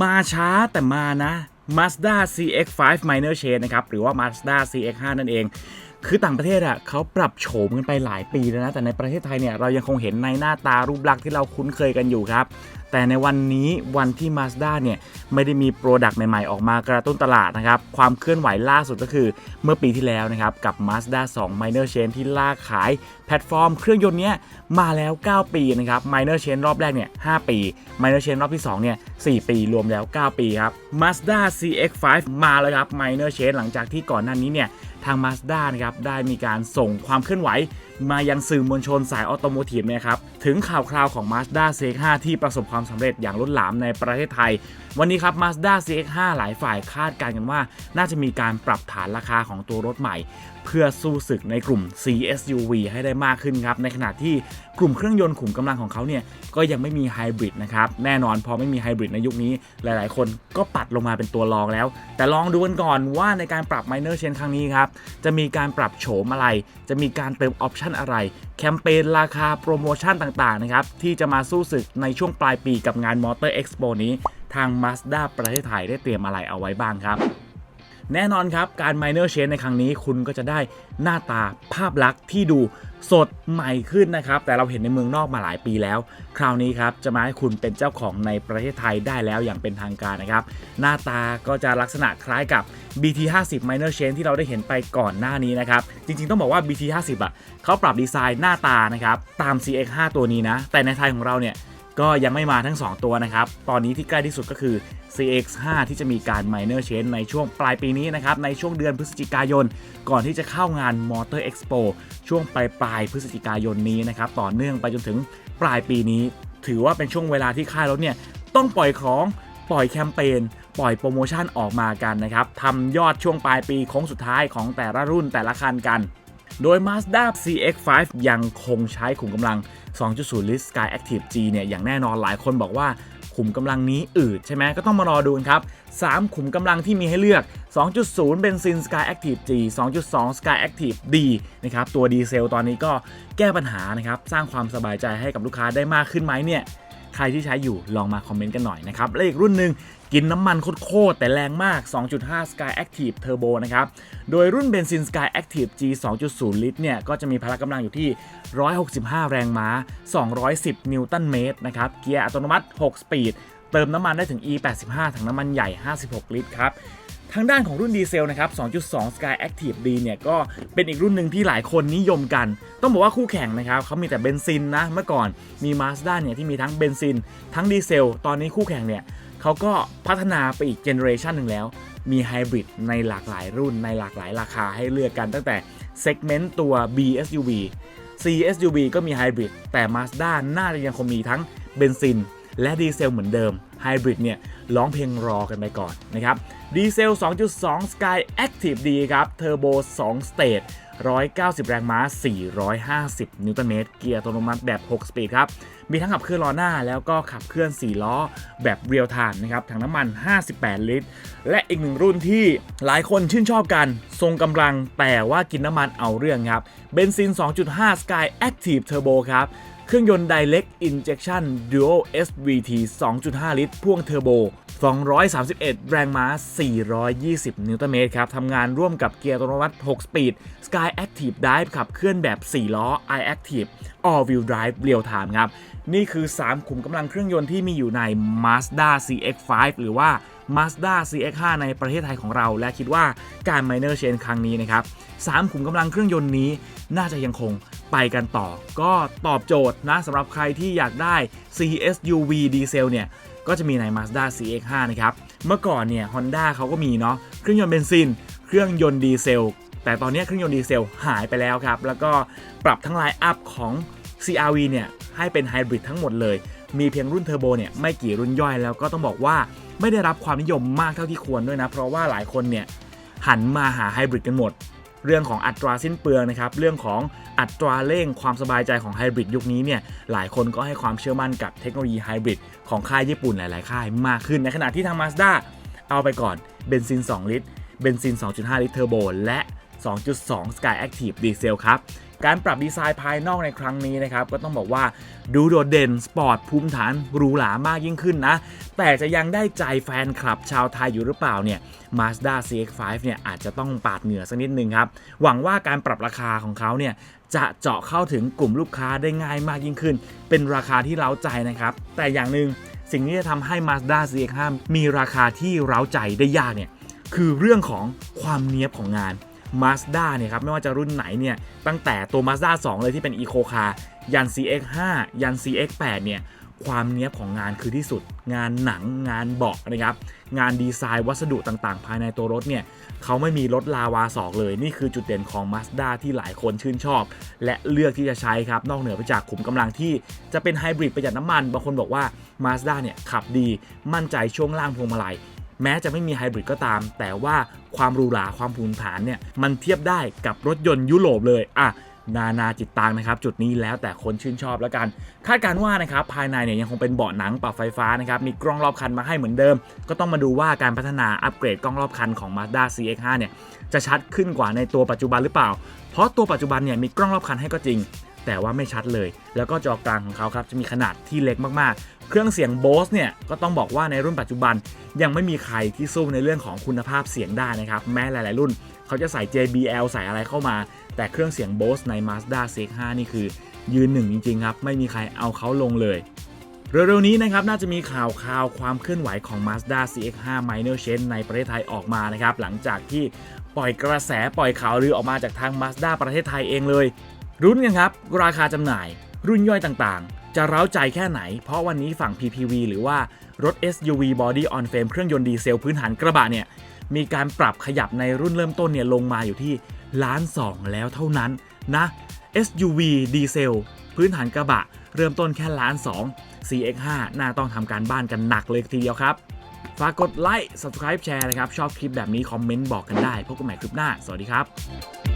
มาช้าแต่มานะ Mazda CX-5 Minor Change นะครับ หรือว่า Mazda CX-5 นั่นเอง คือต่างประเทศอะเขาปรับโฉมกันไปหลายปีแล้วนะ แต่ในประเทศไทยเนี่ย เรายังคงเห็นในหน้าตารูปลักษณ์ที่เราคุ้นเคยกันอยู่ครับแต่ในวันนี้วันที่ Mazda เนี่ยไม่ได้มีโปรดักต์ใหม่ๆ ออกมากระตุ้นตลาดนะครับ ความเคลื่อนไหวล่าสุดก็คือเมื่อปีที่แล้วนะครับ กับ Mazda 2 Minor Change ที่ล่าขายแพลตฟอร์มเครื่องยนต์เนี้ยมาแล้ว 9 ปีนะครับ Minor Change รอบแรกเนี่ย5ปี Minor Change รอบที่2เนี่ย4ปีรวมแล้ว 9 ปีครับ Mazda CX-5 มาแล้วครับ Minor Change หลังจากที่ก่อนหน้านี้เนี่ยทาง Mazda นะครับได้มีการส่งความเคลื่อนไหว มายังสื่อมวลชนสายออโตโมทีฟนะครับถึงข่าวคราวของ Mazda CX-5 ที่ประสบความสำเร็จอย่างล้นหลามในประเทศไทย วันนี้ครับ Mazda CX-5 หลายฝ่ายคาดการณ์กันว่า น่าจะมีการปรับฐานราคาของตัวรถใหม่ เพื่อสู้ศึกในกลุ่ม CSUV ให้ได้มากขึ้นครับ ในขณะที่กลุ่มเครื่องยนต์ขุมกำลังของเขาเนี่ยก็ยังไม่มีไฮบริดนะครับแน่นอนพอไม่มีไฮบริดในยุคนี้หลายๆ คนก็ปัดลงมาเป็นตัวรองแล้ว แต่ลองดูกันก่อนว่าในการปรับ Minor Change ครั้งนี้ครับจะมีการปรับโฉมอะไร จะมีการเติมออปชั่นอะไร แคมเปญราคาโปรโมชั่นต่างๆนะครับที่จะมาสู้ศึกในช่วงปลายปีกับงาน Motor Expo นี้ ทาง Mazda ประเทศไทยได้เตรียมอะไรเอาไว้บ้างครับ แน่นอนครับ การ minor change ในครั้งนี้คุณก็จะได้หน้าตาภาพลักษณ์ที่ดูสดใหม่ขึ้นนะครับ แต่เราเห็นในเมืองนอกมาหลายปีแล้ว คราวนี้ครับ จะมาให้คุณเป็นเจ้าของในประเทศไทยได้แล้วอย่างเป็นทางการนะครับ หน้าตาก็จะลักษณะคล้ายกับ BT 50 minor change ที่เราได้เห็นไปก่อนหน้านี้นะครับ จริงๆต้องบอกว่า BT 50อะเขาปรับดีไซน์หน้าตานะครับตาม CX 5ตัวนี้นะแต่ในไทยของเราเนี่ย ก็ยังไม่มาทั้ง 2 ตัวนะครับ ตอนนี้ที่ใกล้ที่สุดก็คือ CX5 ที่จะมีการ minor change ในช่วงปลายปีนี้นะครับ ในช่วงเดือนพฤศจิกายน ก่อนที่จะเข้างาน Motor Expo ช่วงปลายปลายพฤศจิกายนนี้นะครับ ต่อเนื่องไปจนถึงปลายปีนี้ ถือว่าเป็นช่วงเวลาที่ค่ายรถเนี่ยต้องปล่อยของปล่อยแคมเปญปล่อยโปรโมชั่นออกมากันนะครับทำยอดช่วงปลายปีโค้งสุดท้ายของแต่ละรุ่นแต่ละคันกัน โดย Mazda CX-5 ยังคงใช้ขุมกำลัง 2.0 ลิตร Sky Active G เนี่ยอย่างแน่นอนหลายคนบอกว่าขุมกำลังนี้อืดใช่ไหมก็ต้องมารอดูกันครับ 3 ขุมกำลังที่มีให้เลือก 2.0 เบนซิน Sky Active G 2.2 Sky Active D นะครับตัวดีเซลตอนนี้ก็แก้ปัญหานะครับ สร้างความสบายใจให้กับลูกค้าได้มากขึ้นไหมเนี่ย ใครที่ใช้อยู่ลองมาคอมเมนต์กันหน่อยนะครับและอีกรุ่นหนึ่งกินน้ำมันโคตรแต่แรงมาก 2.5 Sky Active Turbo นะครับ โดยรุ่นเบนซิน Sky Active G 2.0 ลิตรเนี่ย ก็จะมีพละกำลังอยู่ที่ 165 แรงม้า 210 นิวตันเมตรนะครับ เกียร์อัตโนมัติ 6 สปีด เติมน้ำมันได้ถึง E85 ถังน้ำมันใหญ่ 56 ลิตรครับ ทางด้านของรุ่นดีเซลนะครับ 2.2 Sky Active D เนี่ยก็เป็นอีกรุ่นหนึ่งที่หลายคนนิยมกัน ต้องบอกว่าคู่แข่งนะครับเขามีแต่เบนซินนะ เมื่อก่อนมี Mazda เนี่ยที่มีทั้งเบนซิน ทั้งดีเซล ตอนนี้คู่แข่งเนี่ยเขาก็พัฒนาไปอีกเจเนอเรชันหนึ่งแล้ว มีไฮบริดในหลากหลายรุ่นในหลากหลายราคาให้เลือกกันตั้งแต่เซกเมนต์ตัว BSUV CSUV ก็มีไฮบริดแต่ Mazda น่าจะยังคงมีทั้งเบนซิน และดีเซลเหมือนเดิมไฮบริดเนี่ยร้องเพลงรอกันไปก่อนนะครับดีเซล 2.2 Sky Active D ครับเทอร์โบ2 Stage 190 แรงม้า 450 นิวตันเมตร เกียร์อัตโนมัติแบบ 6 สปีดครับ มีทั้งขับเคลื่อนล้อหน้า แล้วก็ขับเคลื่อน 4 ล้อแบบเรียลไทม์นะครับ ถังน้ำมัน 58 ลิตร และอีกหนึ่งรุ่นที่หลายคนชื่นชอบกัน ทรงกำลังแต่ว่ากินน้ำมันเอาเรื่องครับ เบนซิน 2.5 Sky Active Turbo ครับ เครื่องยนต์ Direct Injection Dual SVT 2.5 ลิตร พ่วงเทอร์โบ 231 แรงม้า 420 นิวตันเมตรครับ ทำงานร่วมกับเกียร์อัตโนมัติ 6 สปีด Sky Active Drive ขับเคลื่อนแบบ 4 ล้อ iActive All Wheel Drive Real Time ครับ นี่คือ 3 ขุมกำลังเครื่องยนต์ที่มีอยู่ใน Mazda CX-5 หรือว่า Mazda CX-5 ในประเทศไทยของเรา และคิดว่าการ Minor Change ครั้งนี้นะครับ 3 ขุมกำลังเครื่องยนต์นี้น่าจะยังคง ไปกันต่อ ก็ตอบโจทย์นะสำหรับใครที่อยากได้ CSUV ดีเซลเนี่ย ก็จะมีใน Mazda CX-5 นะครับ เมื่อก่อนเนี่ย Honda เขาก็มีเนาะเครื่องยนต์เบนซิน เครื่องยนต์ดีเซล แต่ตอนนี้เครื่องยนต์ดีเซลหายไปแล้วครับ แล้วก็ปรับทั้งไลน์อัพของ CRV เนี่ย ให้เป็นไฮบริดทั้งหมดเลย มีเพียงรุ่นเทอร์โบเนี่ยไม่กี่รุ่นย่อยแล้วก็ต้องบอกว่าไม่ได้รับความนิยมมากเท่าที่ควรด้วยนะ เพราะว่าหลายคนเนี่ยหันมาหาไฮบริดกันหมด เรื่องของอัตราสิ้นเปลืองนะครับ เรื่องของอัตราเร่งความสบายใจของไฮบริดยุคนี้เนี่ยหลายคนก็ให้ความเชื่อมั่นกับเทคโนโลยีไฮบริดของค่ายญี่ปุ่นหลาย ๆ ค่ายมากขึ้น ในขณะที่ทาง Mazda เอาไปก่อนเบนซิน 2 ลิตร เบนซิน 2.5 ลิตรเทอร์โบและ 2.2 Sky Active ดีเซลครับ การปรับดีไซน์ภายนอกในครั้งนี้นะครับก็ต้องบอกว่าดูโดดเด่นสปอร์ตภูมิฐานหรูหรามากยิ่งขึ้นนะ แต่จะยังได้ใจแฟนคลับชาวไทยอยู่หรือเปล่าเนี่ย Mazda CX-5 เนี่ยอาจจะต้องปาดเหงื่อสักนิดนึงครับ หวังว่าการปรับราคาของเขาเนี่ยจะเจาะเข้าถึงกลุ่มลูกค้าได้ง่ายมากยิ่งขึ้น เป็นราคาที่เร้าใจนะครับ แต่อย่างหนึ่งสิ่งที่จะทำให้ Mazda CX-5 มีราคาที่เร้าใจได้ยากเนี่ยคือเรื่องของความเนี้ยบของงาน Mazda เนี่ยครับไม่ว่าจะรุ่นไหนเนี่ยตั้งแต่ตัว Mazda 2 เลยที่เป็น Eco Car ยัน CX5 ยัน CX8 เนี่ยความเนี้ยบของงานคือที่สุด งานหนังงานเบาะนะครับ งานดีไซน์วัสดุต่างๆ ภายในตัวรถเนี่ยเขาไม่มีรถลาวาสอกเลย นี่คือจุดเด่นของ Mazda ที่หลายคนชื่นชอบ และเลือกที่จะใช้ครับ นอกเหนือไปจากขุมกำลังที่จะเป็นไฮบริดประหยัดน้ำมัน บางคนบอกว่า Mazda เนี่ยขับดีมั่นใจช่วงล่างพวงมาลัย แม้จะไม่มีไฮบริดก็ตาม แต่ว่าความหรูหราความภูมิฐานเนี่ยมันเทียบได้กับรถยนต์ยุโรปเลยอะนานาจิตตังนะครับ จุดนี้แล้วแต่คนชื่นชอบแล้วกัน คาดการณ์ว่านะครับภายในเนี่ยยังคงเป็นเบาะหนังปรับไฟฟ้านะครับมีกล้องรอบคันมาให้เหมือนเดิม ก็ต้องมาดูว่าการพัฒนาอัปเกรดกล้องรอบคันของ Mazda CX-5 เนี่ยจะชัดขึ้นกว่าในตัวปัจจุบันหรือเปล่า เพราะตัวปัจจุบันเนี่ยมีกล้องรอบคันให้ก็จริง แต่ว่าไม่ชัดเลย แล้วก็จอกลางของเขาครับจะมีขนาดที่เล็กมาก เครื่องเสียง Bose เนี่ยก็ต้องบอกว่าในรุ่นปัจจุบันยังไม่มีใครที่สู้ในเรื่องของคุณภาพเสียงได้นะครับ แม้หลาย ๆ รุ่น เขาจะใส่ JBL ใส่อะไรเข้ามา แต่เครื่องเสียง Bose ใน Mazda CX-5 นี่คือ ยืนหนึ่งจริง ๆ ครับ ไม่มีใครเอาเขาลงเลยเร็วๆนี้นะครับน่าจะมีข่าวข่าวความเคลื่อนไหวของ Mazda CX-5 Minor Change ในประเทศไทยออกมานะครับ หลังจากที่ปล่อยกระแสปล่อยข่าวลือออกมาจากทาง Mazda ประเทศไทยเองเลย รุ้นกันครับ ราคาจำหน่าย รุ่นย่อยต่างๆ จะเร้าใจแค่ไหน เพราะวันนี้ฝั่ง PPV หรือว่ารถ SUV Body on Frame เครื่องยนต์ดีเซลพื้นฐานกระบะเนี่ย มีการปรับขยับในรุ่นเริ่มต้นเนี่ยลงมาอยู่ที่ล้านสองแล้วเท่านั้นนะ SUV ดีเซลพื้นฐานกระบะ เริ่มต้นแค่ล้านสอง CX5 น่าต้องทำการบ้านกันหนักเลยทีเดียวครับ ฝากกดไลค์ subscribe แชร์นะครับ ชอบคลิปแบบนี้คอมเมนต์บอกกันได้ พบกันใหม่คลิปหน้า สวัสดีครับ